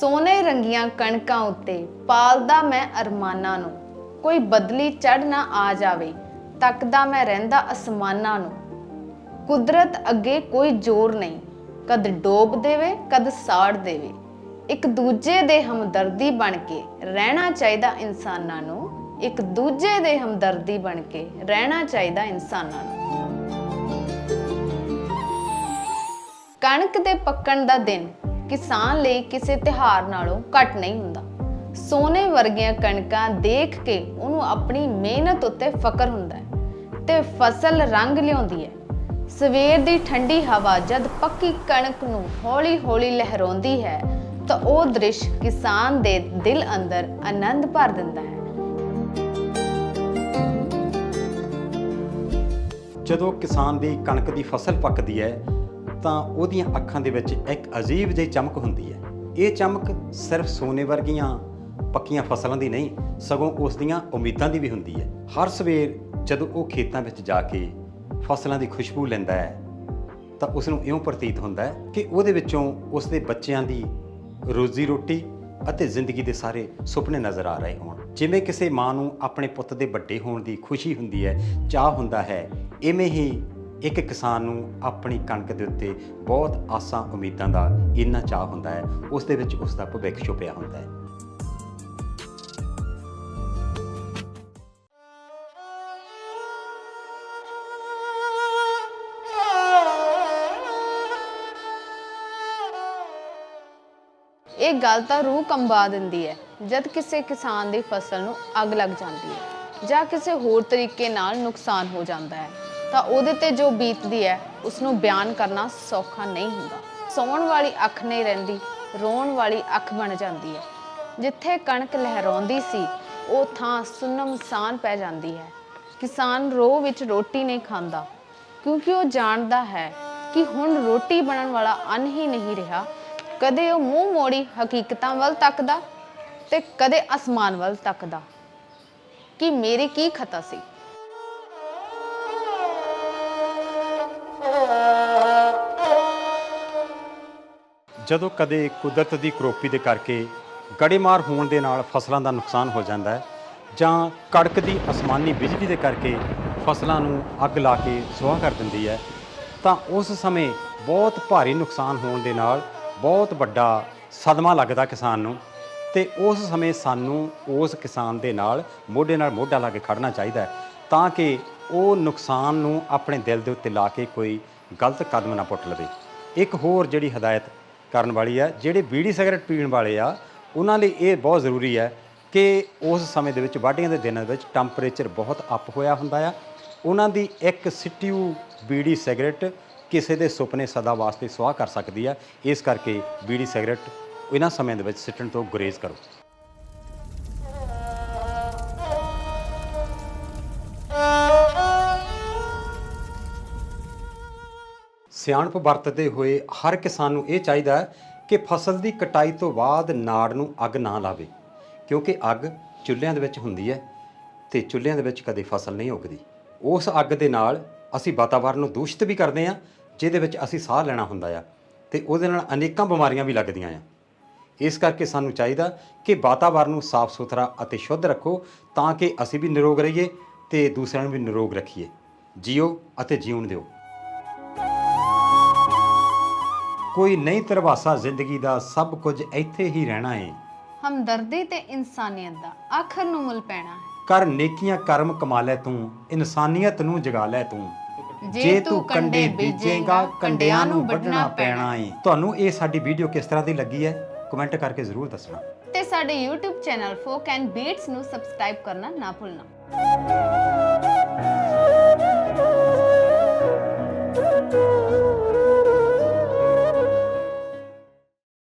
ਸੋਨੇ ਰੰਗੀਆਂ ਕਣਕਾਂ ਉੱਤੇ ਪਾਲਦਾ ਮੈਂ ਅਰਮਾਨਾਂ ਨੂੰ। ਕੋਈ ਬਦਲੀ ਚੜ ਨਾ ਆ ਜਾਵੇ, ਤੱਕਦਾ ਮੈਂ ਰਹਿੰਦਾ ਅਸਮਾਨਾਂ ਨੂੰ। ਕੁਦਰਤ ਅੱਗੇ ਕੋਈ ਜ਼ੋਰ ਨਹੀਂ, ਕਦ ਡੋਬ ਦੇਵੇ, ਕਦ ਸਾੜ ਦੇਵੇ। ਇੱਕ ਦੂਜੇ ਦੇ ਹਮਦਰਦੀ ਬਣ ਕੇ ਰਹਿਣਾ ਚਾਹੀਦਾ ਇਨਸਾਨਾਂ ਨੂੰ। ਇੱਕ ਦੂਜੇ ਦੇ ਹਮਦਰਦੀ ਬਣ ਕੇ ਰਹਿਣਾ ਚਾਹੀਦਾ ਇਨਸਾਨਾਂ ਨੂੰ। ਕਣਕ ਦੇ ਪੱਕਣ ਦਾ ਦਿਨ। ਕਿਸਾਨ ਲਈ ਕਿਸੇ ਤਿਹਾਰ ਨਾਲੋਂ ਘੱਟ ਨਹੀਂ ਹੁੰਦਾ। ਸੋਨੇ ਵਰਗੀਆਂ ਕਣਕਾਂ ਦੇਖ ਕੇ ਉਹਨੂੰ ਆਪਣੀ ਮਿਹਨਤ ਉੱਤੇ ਫਕਰ ਹੁੰਦਾ ਹੈ ਤੇ ਫਸਲ ਰੰਗ ਲਿਆਉਂਦੀ ਹੈ। ਸਵੇਰ ਦੀ ਠੰਡੀ ਹਵਾ ਜਦ ਪੱਕੀ ਕਣਕ ਨੂੰ ਹੌਲੀ-ਹੌਲੀ ਲਹਿਰਾਉਂਦੀ ਹੈ, ਤਾਂ ਉਹ ਦ੍ਰਿਸ਼ ਕਿਸਾਨ ਦੇ ਦਿਲ ਅੰਦਰ ਆਨੰਦ ਭਰ ਦਿੰਦਾ ਹੈ। ਜਦੋਂ ਕਿਸਾਨ ਦੀ ਕਣਕ ਦੀ ਫਸਲ ਪੱਕਦੀ ਹੈ ਤਾਂ ਉਹਦੀਆਂ ਅੱਖਾਂ ਦੇ ਵਿੱਚ ਇੱਕ ਅਜੀਬ ਜਿਹੀ ਚਮਕ ਹੁੰਦੀ ਹੈ। ਇਹ ਚਮਕ ਸਿਰਫ ਸੋਨੇ ਵਰਗੀਆਂ ਪੱਕੀਆਂ ਫਸਲਾਂ ਦੀ ਨਹੀਂ, ਸਗੋਂ ਉਸ ਦੀਆਂ ਉਮੀਦਾਂ ਦੀ ਵੀ ਹੁੰਦੀ ਹੈ। ਹਰ ਸਵੇਰ ਜਦੋਂ ਉਹ ਖੇਤਾਂ ਵਿੱਚ ਜਾ ਕੇ ਫਸਲਾਂ ਦੀ ਖੁਸ਼ਬੂ ਲੈਂਦਾ ਹੈ, ਤਾਂ ਉਸ ਨੂੰ ਇਉਂ ਪ੍ਰਤੀਤ ਹੁੰਦਾ ਹੈ ਕਿ ਉਹਦੇ ਵਿੱਚੋਂ ਉਸ ਦੇ ਬੱਚਿਆਂ ਦੀ ਰੋਜ਼ੀ ਰੋਟੀ ਅਤੇ ਜ਼ਿੰਦਗੀ ਦੇ ਸਾਰੇ ਸੁਪਨੇ ਨਜ਼ਰ ਆ ਰਹੇ ਹੋਣ। ਜਿਵੇਂ ਕਿਸੇ ਮਾਂ ਨੂੰ ਆਪਣੇ ਪੁੱਤ ਦੇ ਵੱਡੇ ਹੋਣ ਦੀ ਖੁਸ਼ੀ ਹੁੰਦੀ ਹੈ ਚਾਹ ਹੁੰਦਾ ਹੈ, ਇਵੇਂ ਹੀ ਇੱਕ ਕਿਸਾਨ ਨੂੰ ਆਪਣੀ ਕਣਕ ਦੇ ਉੱਤੇ ਬਹੁਤ ਆਸਾਂ ਉਮੀਦਾਂ ਦਾ ਇੰਨਾ ਚਾਹ ਹੁੰਦਾ ਹੈ, ਉਸ ਦੇ ਵਿੱਚ ਉਸ ਦਾ ਭਵਿੱਖ ਛੁਪਿਆ ਹੁੰਦਾ ਹੈ। ਇਹ ਗੱਲ ਤਾਂ ਰੂਹ ਕੰਬਾ ਦਿੰਦੀ ਹੈ, ਜਦ ਕਿਸੇ ਕਿਸਾਨ ਦੀ ਫਸਲ ਨੂੰ ਅੱਗ ਲੱਗ ਜਾਂਦੀ ਹੈ ਜਾਂ ਕਿਸੇ ਹੋਰ ਤਰੀਕੇ ਨਾਲ ਨੁਕਸਾਨ ਹੋ ਜਾਂਦਾ ਹੈ। ਤਾਂ ਉਹਦੇ ਤੇ ਜੋ ਬੀਤਦੀ ਹੈ ਉਸ ਨੂੰ ਬਿਆਨ ਕਰਨਾ ਸੌਖਾ ਨਹੀਂ ਹੁੰਦਾ। ਸੌਣ ਵਾਲੀ ਅੱਖ ਨਹੀਂ ਰਹਿੰਦੀ, ਰੋਣ ਵਾਲੀ ਅੱਖ ਬਣ ਜਾਂਦੀ ਹੈ। ਜਿੱਥੇ ਕਣਕ ਲਹਿਰਾਉਂਦੀ ਸੀ, ਉਹ ਥਾਂ ਸੁੰਨਮਸਾਨ ਪੈ ਜਾਂਦੀ ਹੈ। ਕਿਸਾਨ ਰੋਹ ਵਿੱਚ ਰੋਟੀ ਨਹੀਂ ਖਾਂਦਾ, ਕਿਉਂਕਿ ਉਹ ਜਾਣਦਾ ਹੈ ਕਿ ਹੁਣ ਰੋਟੀ ਬਣਨ ਵਾਲਾ ਅੰਨ ਹੀ ਨਹੀਂ ਰਿਹਾ। ਕਦੇ ਉਹ ਮੂੰਹ ਮੋੜੀ ਹਕੀਕਤਾਂ ਵੱਲ ਤੱਕਦਾ ਤੇ ਕਦੇ ਅਸਮਾਨ ਵੱਲ ਤੱਕਦਾ। ਕਿ ਮੇਰੀ ਕੀ ਖਤਾ ਸੀ? ਜਦੋਂ ਕਦੇ ਕੁਦਰਤ ਦੀ ਕਰੋਪੀ ਦੇ ਕਰਕੇ ਗੜੇਮਾਰ ਹੋਣ ਦੇ ਨਾਲ ਫਸਲਾਂ ਦਾ ਨੁਕਸਾਨ ਹੋ ਜਾਂਦਾ ਹੈ, ਜਾਂ ਕੜਕਦੀ ਅਸਮਾਨੀ ਬਿਜਲੀ ਦੇ ਕਰਕੇ ਫਸਲਾਂ ਨੂੰ ਅੱਗ ਲਾ ਕੇ ਸੁਆਹ ਕਰ ਦਿੰਦੀ ਹੈ, ਤਾਂ ਉਸ ਸਮੇਂ ਬਹੁਤ ਭਾਰੀ ਨੁਕਸਾਨ ਹੋਣ ਦੇ ਨਾਲ ਬਹੁਤ ਵੱਡਾ ਸਦਮਾ ਲੱਗਦਾ ਕਿਸਾਨ ਨੂੰ ਤੇ ਉਸ ਸਮੇਂ ਸਾਨੂੰ ਉਸ ਕਿਸਾਨ ਦੇ ਨਾਲ ਮੋਢੇ ਨਾਲ ਮੋਢਾ ਲਾ ਕੇ ਖੜਨਾ ਚਾਹੀਦਾ ਤਾਂ ਕਿ ਉਹ ਨੁਕਸਾਨ ਨੂੰ ਆਪਣੇ ਦਿਲ ਦੇ ਉੱਤੇ ਲਾ ਕੇ ਕੋਈ ਗਲਤ ਕਦਮ ਨਾ ਪੁੱਟ ਲਵੇ। ਇੱਕ ਹੋਰ ਜਿਹੜੀ ਹਦਾਇਤ ਕਰਨ ਵਾਲੀ ਹੈ ਜਿਹੜੇ ਬੀੜੀ ਸਿਗਰਟ ਪੀਣ ਵਾਲੇ ਆ, ਉਹਨਾਂ ਲਈ ਇਹ ਬਹੁਤ ਜ਼ਰੂਰੀ ਹੈ ਕਿ ਉਸ ਸਮੇਂ ਦੇ ਵਿੱਚ, ਵਾਢੀਆਂ ਦੇ ਦਿਨਾਂ ਵਿੱਚ ਟੈਂਪਰੇਚਰ ਬਹੁਤ ਅਪ ਹੋਇਆ ਹੁੰਦਾ ਆ। ਉਹਨਾਂ ਦੀ ਇੱਕ ਸਿੱਟਿਊ ਬੀੜੀ ਸਿਗਰਟ ਕਿਸੇ ਦੇ ਸੁਪਨੇ ਸਦਾ ਵਾਸਤੇ ਸੁਆਹ ਕਰ ਸਕਦੀ ਆ। ਇਸ ਕਰਕੇ ਬੀੜੀ ਸਿਗਰਟ ਇਹਨਾਂ ਸਮਿਆਂ ਦੇ ਵਿੱਚ ਸਿੱਟਣ ਤੋਂ ਗੁਰੇਜ਼ ਕਰੋ। ਸਿਆਣਪ ਵਰਤਦੇ ਹੋਏ ਹਰ ਕਿਸਾਨ ਨੂੰ ਇਹ ਚਾਹੀਦਾ ਹੈ ਕਿ ਫਸਲ ਦੀ ਕਟਾਈ ਤੋਂ ਬਾਅਦ ਨਾੜ ਨੂੰ ਅੱਗ ਨਾ ਲਾਵੇ, ਕਿਉਂਕਿ ਅੱਗ ਚੁੱਲ੍ਹਿਆਂ ਦੇ ਵਿੱਚ ਹੁੰਦੀ ਹੈ ਤੇ ਚੁੱਲ੍ਹਿਆਂ ਦੇ ਵਿੱਚ ਕਦੇ ਫਸਲ ਨਹੀਂ ਉੱਗਦੀ। ਉਸ ਅੱਗ ਦੇ ਨਾਲ ਅਸੀਂ ਵਾਤਾਵਰਣ ਨੂੰ ਦੂਸ਼ਿਤ ਵੀ ਕਰਦੇ ਹਾਂ, ਜਿਹਦੇ ਵਿੱਚ ਅਸੀਂ ਸਾਹ ਲੈਣਾ ਹੁੰਦਾ ਆ ਤੇ ਉਹਦੇ ਨਾਲ ਅਨੇਕਾਂ ਬਿਮਾਰੀਆਂ ਵੀ ਲੱਗਦੀਆਂ ਆ। ਇਸ ਕਰਕੇ ਸਾਨੂੰ ਚਾਹੀਦਾ ਕਿ ਵਾਤਾਵਰਣ ਨੂੰ ਸਾਫ਼ ਸੁਥਰਾ ਅਤੇ ਸ਼ੁੱਧ ਰੱਖੋ, ਤਾਂ ਕਿ ਅਸੀਂ ਵੀ ਨਿਰੋਗ ਰਹੀਏ ਤੇ ਦੂਸਰਿਆਂ ਨੂੰ ਵੀ ਨਿਰੋਗ ਰੱਖੀਏ। ਜੀਓ ਅਤੇ ਜੀਉਣ ਦਿਓ। ਕੋਈ ਨਹੀਂ ਤਰਵਾਸਾ ਜ਼ਿੰਦਗੀ ਦਾ ਸਭ ਕੁਝ ਇੱਥੇ ਹੀ ਰਹਿਣਾ ਏ। ਹਮਦਰਦੀ ਤੇ ਇਨਸਾਨੀਅਤ ਦਾ ਆਖਰ ਨੂੰ ਮੁੱਲ ਪੈਣਾ ਹੈ। ਕਰ ਨੇਕੀਆਂ ਕਰਮ ਕਮਾ ਲੈ ਤੂੰ ਇਨਸਾਨੀਅਤ ਨੂੰ ਜਗਾ ਲੈ ਤੂੰ। ਜੇ ਤੂੰ ਕੰਡੇ ਬੀਜੇਂਗਾ, ਕੰਡਿਆਂ ਨੂੰ ਵੱਢਣਾ ਪੈਣਾ ਏ। ਤੁਹਾਨੂੰ ਇਹ ਸਾਡੀ ਵੀਡੀਓ ਕਿਸ ਤਰ੍ਹਾਂ ਦੀ ਲੱਗੀ ਹੈ? ਕਮੈਂਟ ਕਰਕੇ ਜ਼ਰੂਰ ਦੱਸਣਾ। ਤੇ ਸਾਡੇ YouTube channel folk and beats ਨੂੰ ਸਬਸਕ੍ਰਾਈਬ ਕਰਨਾ ਨਾ ਭੁੱਲਣਾ।